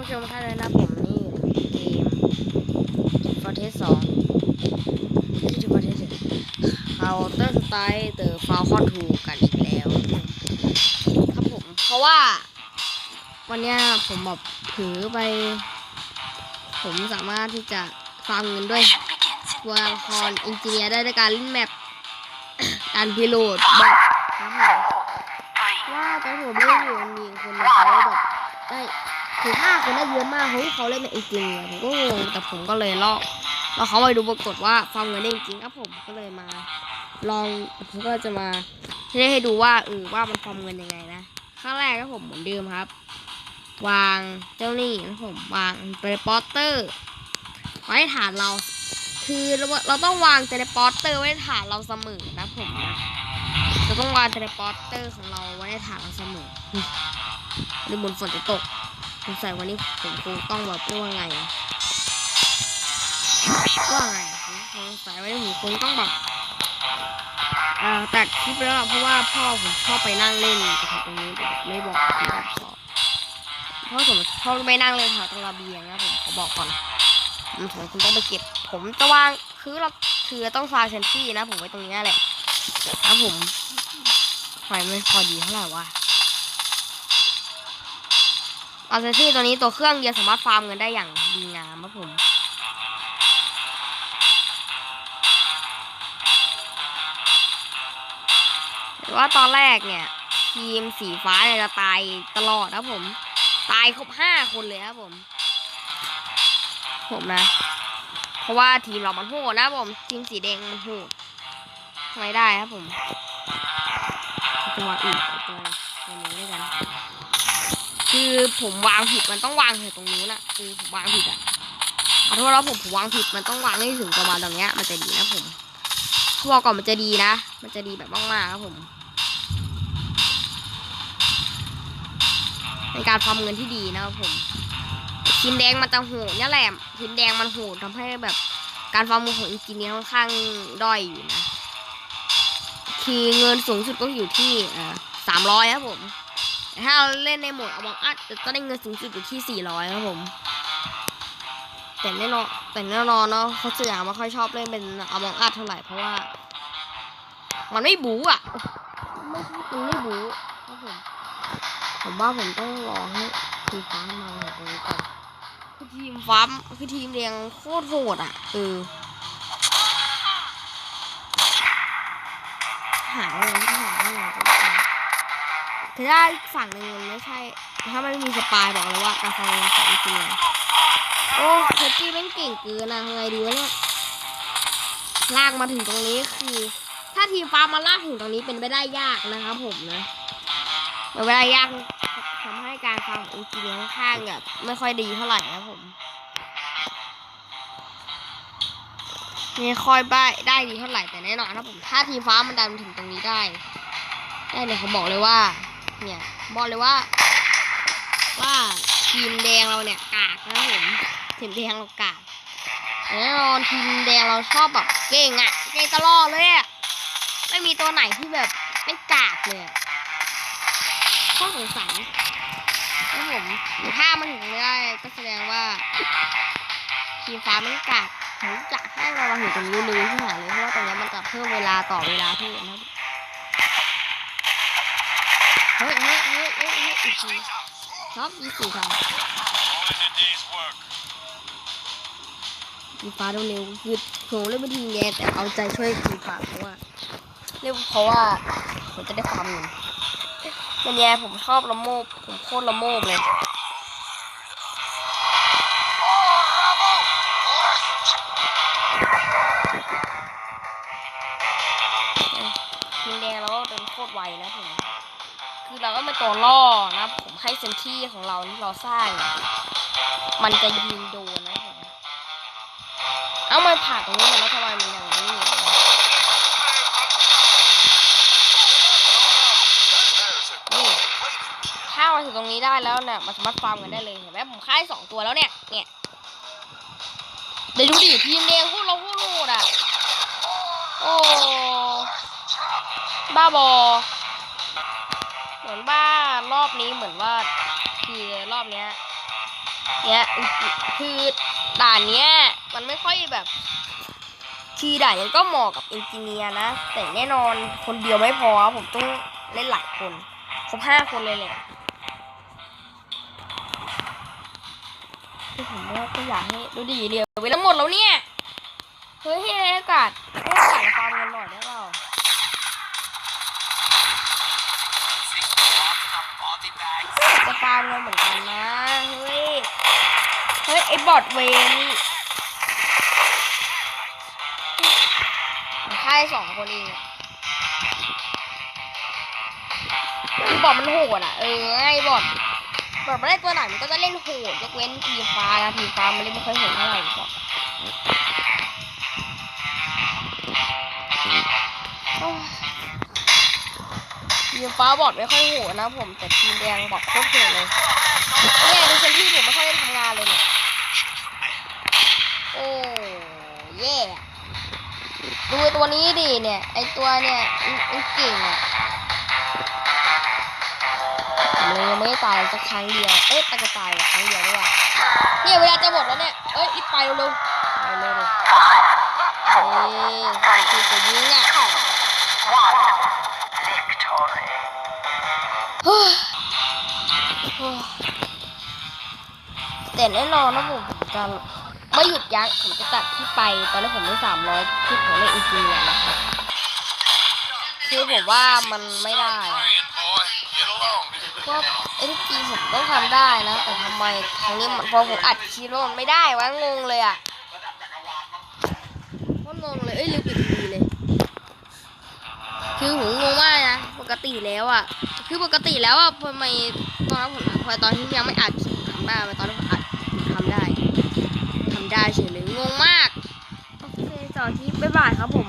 ผู้ชมท่านเลยนะผมนี่เกมฟอร์เทสสองที่จะฟอร์เทสเขาเตอร์สไตล์เตอร์ฟาวคอนทูกันอีกแล้ว ครับผม เพราะว่า วันเนี้ยผมแบบถือไป ผมสามารถที่จะฟาร์มเงินด้วยตัวละครอินจิเนียร์ได้ด้วยการเล่นแมปการพิโรดแบบครับผมว่าตอนผมเล่นอยู่มันมีคนหนึ่งเขาแบบได้ คือห้าคนได้เยอะมากเฮ้ยเขาเล่นแบบอินจิเนียผมก็งงแต่ผมก็เลยลอกแล้วเขาไปดูปรากฏว่าฟาร์มเงินได้จริงครับผมก็เลยมา ลองผมก็จะมาให้ให้ดูว่าเออว่ามันฟาร์มเงินยังไงนะขั้นแรกครับผมเหมือนเดิมครับ วางเจ้านี่นะผมวางเทเลปอร์เตอร์ไว้ฐานเรา คือเราเราต้องวางเทเลปอร์เตอร์ไว้ฐานเราเสมอนะผมนะเราต้องวางเทเลปอร์เตอร์ของเราไว้ในฐานเราเสมอหรือบนฝนจะตก สงสัยวันนี้ผมคงต้องแบบเรียกว่าไงว่าไงผมสงสัยวันนี้ผมคงต้องแบบเอ่อตัดคลิปแล้วเพราะว่าพ่อผมชอบไปนั่งเล่นแต่ตรงนี้ไม่บอกไม่บอกพ่อเพราะผมเขาไม่นั่งเลยค่ะตรงระเบียงนะผมขอบอกก่อนผมคุณต้องไปเก็บ ผมจะวางคือเราคือต้องฟางเซนที่นะผมไว้ตรงนี้แหละแล้วผมไฟไม่พอดีเท่าไหร่วะ อาเซนที่ตัวนี้ตัวเครื่องเดียวสามารถฟาร์มเงินได้อย่างดีงามครับผมแต่ว่าตอนแรกเนี่ย ทีมสีฟ้าเนี่ยจะตายตลอดนะผม ตายครบห้าคนเลยครับผม ผมนะ เพราะว่าทีมเรามันโหดนะผม ทีมสีแดงมันโหดไม่ได้ครับผมจังหวะอื่นเอาตัวตัวนี้ด้วยกัน คือผมวางผิดมันต้องวางแถวตรงนู้นอะคือผมวางผิดอะขอโทษแล้วผมผมวางผิดมันต้องวางให้ถึงประมาณตรงเนี้ย มันจะดีนะผมพวกก่อนมันจะดีนะ มันจะดีแบบมากๆครับผมเป็นการฟาร์มเงินที่ดีนะครับผมทีมแดงมันจะโหดเนี่ยแหละทีมแดงมันโหดทำให้แบบการฟาร์มเงินของอินจิเนียค่อนข้างด้อยอยู่นะทีเงินสูงสุดก็อยู่ที่สามร้อยครับผม ถ้าเราเล่นในโหมดอ m องอัดจะได้เงินสูงสุดอยู่ที่สี่ร้อยครับผม แต่แน่นอนแต่แน่นอนเนาะเขาเสือไม่ค่อยชอบเล่นเป็นอ m องอัดเท่าไหร่เพราะว่า มันไม่บู๊อะไม่มันไม่บู๊ครับผมผมว่าผมต้องรอให้ทีมฟ้ามาตรงนี้ก่อนคือทีมฟ้าคือทีมเรียงโคตรโหดอะเออหาอะไรที่หาอะไรก็ได้ คือถ้าอีกฝั่งหนึ่งมันไม่ใช่ ถ้ามันไม่มีสปายบอกเลยว่าการฟังเงินของจริงเลยโอ้เทปปี้แม่งเก่งเกินนะทำไงดีวะเนี่ยลากมาถึงตรงนี้คือ ถ้าทีฟ้ามาลากถึงตรงนี้เป็นไปได้ยากนะครับผมนะเวลายากทำให้การฟังของจิเนียร์ค่อนข้างแบบไม่ค่อยดีเท่าไหร่นะผมไม่ค่อยได้ได้ดีเท่าไหร่แต่แน่นอนนะผมถ้าทีฟ้ามันดันถึงตรงนี้ได้ได้เนี่ยเขาบอกเลยว่า เนี่ยบอกเลยว่า ว่าทีมแดงเราเนี่ยกากนะผมทีมแดงเรากากแต่แน่นอนทีมแดงเราชอบแบบเก่งอะเก่งตลอดเลยอะไม่มีตัวไหนที่แบบไม่กากเลยอะข้อสงสัยครับผมถ้ามันถึงไม่ได้ก็แสดงว่าทีมฟ้ามันกากผมจะให้เรามาถึงตรงนี้เลยที่หาเลยเพราะว่าตรงนี้มันจะเพิ่มเวลาต่อเวลาเพิ่มนะครับ เฮ้ยเฮ้ยเฮ้ยเฮ้ยอีกทีครับอีกสี่ครับ All in a day's work. ทีฟ้าเร็วๆคือผมเล่นเป็นทีมแย่แต่เอาใจช่วยทีฟ้าเพราะว่าเรียกเพราะว่าผมจะได้ความเงินเป็นแย่ผมชอบละโมบผมโคตรละโมบเลยทีแดงเราก็เป็นโคตรไวนะผม คือเราก็เป็นตัวล่อนะผมให้เซนที่ของเราที่เราสร้าง มันจะยิงโดนนะผมเอามันผ่าตรงนี้แล้วทำไมมันยังไม่มีวะ There's a นี่ถ้ามาถึงตรงนี้ได้แล้วเนี่ยมันสามารถฟาร์มกันได้เลยเห็นไหมผมค่ายสองตัวแล้วเนี่ยเนี่ยเดี๋ยวดูดิทีมแดงพวกเราพวกโหดอะโอ้บ้าบอ มือนบ้ารอบนี้เหมือนว่าคือรอบเนี้ยเนี่ยคือด่านเนี้ยมันไม่ค่อยแบบคือด่านนี้ก็เหมาะกับเอนจิเนียร์นะ แต่แน่นอนคนเดียวไม่พอผมต้องเล่นหลายคนครบห้าคนเลยแหละคือผมว่าก็อยากให้ดูดีเดียวเวลาหมดแล้วเนี่ย เฮ้ยให้อากาศให้อากาศฟังกันหน่อยได้ป่า จะฟามเราเหมือนกันนะ เฮ้ย เฮ้ย ไอ้บอดเวนมันค่ายสองคนเองอะคือบอดมันโหดอะ เออ ไอ้บอดบอดไม่ได้ตัวไหนมันก็จะเล่นโหดยกเว้นทีฟ้านะทีฟ้ามันเล่นไม่ค่อยโหดเท่าไหร่บอด ฟ้าบอดไม่ค่อยโหดนะผม แต่ทีมแดงบอดโคตรโหดเลยเนี่ยดูเซนที่ผมไม่ค่อยได้ทำงานเลยเนี่ยโอ้เย่ดูตัวนี้ดิเนี่ยไอตัวเนี่ยมันเก่งอะเลยไม่ตายสักครั้งเดียวเอ๊ะตายจะตายครั้งเดียวไม่ว่าเนี่ยเวลาจะหมดแล้วเนี่ยเอ้ยรีบไปเร็วๆไปเร็วๆเอ้ยคือจะยิงอะเฮ้ยเฮ้ย แต่แน่นอนนะผมจะไม่หยุดยั้งผมจะตัดที่ไปตอนนี้ผมได้สามร้อยที่ผมเล่นอินฟิเนียนะครับคือผมว่ามันไม่ได้ก็ไอ้ที่จริงผมต้องทำได้นะ แต่ทำไมครั้งนี้มันพอผมอัดคลิปแล้วมันไม่ได้วะงงเลยอะก็งงเลยเอ้ยลืมปิดทีเลย คือผมงงมากนะ ปกติแล้วอะ คือปกติแล้วอะทำไมตอนนั้นผมพอตอนที่ยังไม่อัดทำได้ไหมตอนที่ผมอัดทำได้ทำได้เฉยเลยงงมากโอเคต่อที่บ๊ายบายครับผม